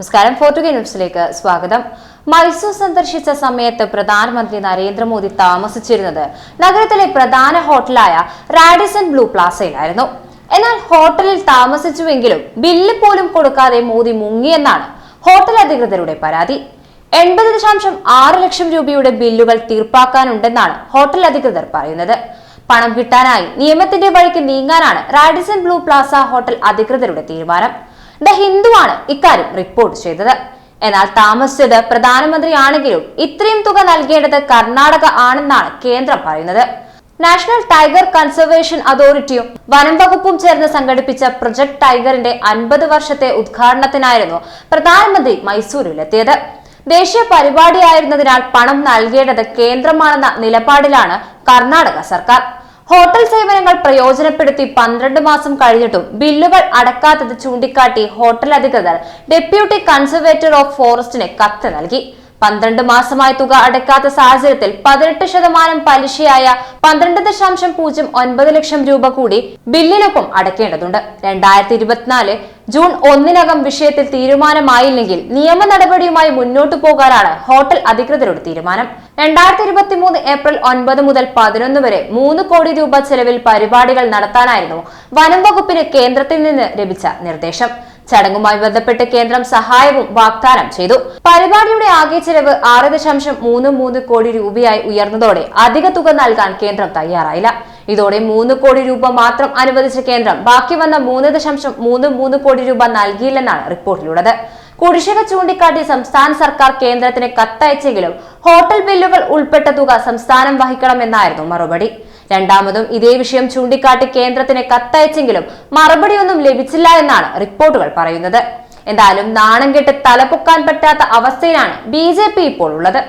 നമസ്കാരം. ഫോർട്ടുഗേ ന്യൂസിലേക്ക് സ്വാഗതം. മൈസൂർ സന്ദർശിച്ച സമയത്ത് പ്രധാനമന്ത്രി നരേന്ദ്രമോദി താമസിച്ചിരുന്നത് നഗരത്തിലെ പ്രധാന ഹോട്ടലായ റാഡിസൺ ബ്ലൂ പ്ലാസയിലായിരുന്നു. എന്നാൽ ഹോട്ടലിൽ താമസിച്ചുവെങ്കിലും ബില്ല് പോലും കൊടുക്കാതെ മോദി മുങ്ങിയെന്നാണ് ഹോട്ടൽ അധികൃതരുടെ പരാതി. എൺപത് ദശാംശം ആറ് ലക്ഷം രൂപയുടെ ബില്ലുകൾ തീർപ്പാക്കാനുണ്ടെന്നാണ് ഹോട്ടൽ അധികൃതർ പറയുന്നത്. പണം കിട്ടാനായി നിയമത്തിന്റെ വഴിക്ക് നീങ്ങാനാണ് റാഡിസൺ ബ്ലൂ പ്ലാസ ഹോട്ടൽ അധികൃതരുടെ തീരുമാനം. ദ ഹിന്ദുവാണ് ഇക്കാര്യം റിപ്പോർട്ട് ചെയ്തത്. എന്നാൽ താമസിച്ചത് പ്രധാനമന്ത്രിയാണെങ്കിലും ഇത്രയും തുക നൽകേണ്ടത് കർണാടക ആണെന്നാണ് കേന്ദ്രം പറയുന്നത്. നാഷണൽ ടൈഗർ കൺസർവേഷൻ അതോറിറ്റിയും വനം വകുപ്പും ചേർന്ന് സംഘടിപ്പിച്ച പ്രൊജക്ട് ടൈഗറിന്റെ അൻപത് വർഷത്തെ ഉദ്ഘാടനത്തിനായിരുന്നു പ്രധാനമന്ത്രി മൈസൂരിലെത്തിയത്. ദേശീയ പരിപാടിയായിരുന്നതിനാൽ പണം നൽകേണ്ടത് കേന്ദ്രമാണെന്ന നിലപാടിലാണ് കർണാടക സർക്കാർ. ഹോട്ടൽ സേവനങ്ങൾ പ്രയോജനപ്പെടുത്തി പന്ത്രണ്ട് മാസം കഴിഞ്ഞിട്ടും ബില്ലുകൾ അടക്കാത്തത് ചൂണ്ടിക്കാട്ടി ഹോട്ടൽ അധികൃതർ ഡെപ്യൂട്ടി കൺസർവേറ്റർ ഓഫ് ഫോറസ്റ്റിന് കത്ത് നൽകി. പന്ത്രണ്ട് മാസമായി തുക അടക്കാത്ത സാഹചര്യത്തിൽ പതിനെട്ട് ശതമാനം പലിശയായ പന്ത്രണ്ട് ദശാംശം പൂജ്യം ഒൻപത് ലക്ഷം രൂപ കൂടി ബില്ലിനൊപ്പം അടക്കേണ്ടതുണ്ട് രണ്ടായിരത്തി ഇരുപത്തിനാല് ജൂൺ ഒന്നിനകം വിഷയത്തിൽ തീരുമാനമായില്ലെങ്കിൽ നിയമ നടപടിയുമായി മുന്നോട്ടു പോകാനാണ് ഹോട്ടൽ അധികൃതരുടെ തീരുമാനം. രണ്ടായിരത്തി ഇരുപത്തി മൂന്ന് ഏപ്രിൽ ഒൻപത് മുതൽ പതിനൊന്ന് വരെ മൂന്ന് കോടി രൂപ ചെലവിൽ പരിപാടികൾ നടത്താനായിരുന്നു വനം വകുപ്പിന് കേന്ദ്രത്തിൽ നിന്ന് ലഭിച്ച നിർദ്ദേശം. ചടങ്ങുമായി ബന്ധപ്പെട്ട് കേന്ദ്രം സഹായവും വാഗ്ദാനം ചെയ്തു. പരിപാടിയുടെ ആകെ ചെലവ് ആറ് ദശാംശം മൂന്ന് മൂന്ന് കോടി രൂപയായി ഉയർന്നതോടെ അധിക തുക നൽകാൻ കേന്ദ്രം തയ്യാറായില്ല. ഇതോടെ മൂന്ന് കോടി രൂപ മാത്രം അനുവദിച്ച കേന്ദ്രം ബാക്കി വന്ന മൂന്ന് ദശാംശം മൂന്ന് മൂന്ന് കോടി രൂപ നൽകിയില്ലെന്നാണ് റിപ്പോർട്ടിലുള്ളത്. കുടിശ്ശിക ചൂണ്ടിക്കാട്ടി സംസ്ഥാന സർക്കാർ കേന്ദ്രത്തിന് കത്തയച്ചെങ്കിലും ഹോട്ടൽ ബില്ലുകൾ ഉൾപ്പെട്ട തുക സംസ്ഥാനം വഹിക്കണമെന്നായിരുന്നു മറുപടി. രണ്ടാമതും ഇതേ വിഷയം ചൂണ്ടിക്കാട്ടി കേന്ദ്രത്തിന് കത്തയച്ചെങ്കിലും മറുപടിയൊന്നും ലഭിച്ചില്ല എന്നാണ് റിപ്പോർട്ടുകൾ പറയുന്നത്. എന്തായാലും നാണം കെട്ട് തലപൊക്കാൻ പറ്റാത്ത അവസ്ഥയിലാണ് ബി ഇപ്പോൾ ഉള്ളത്.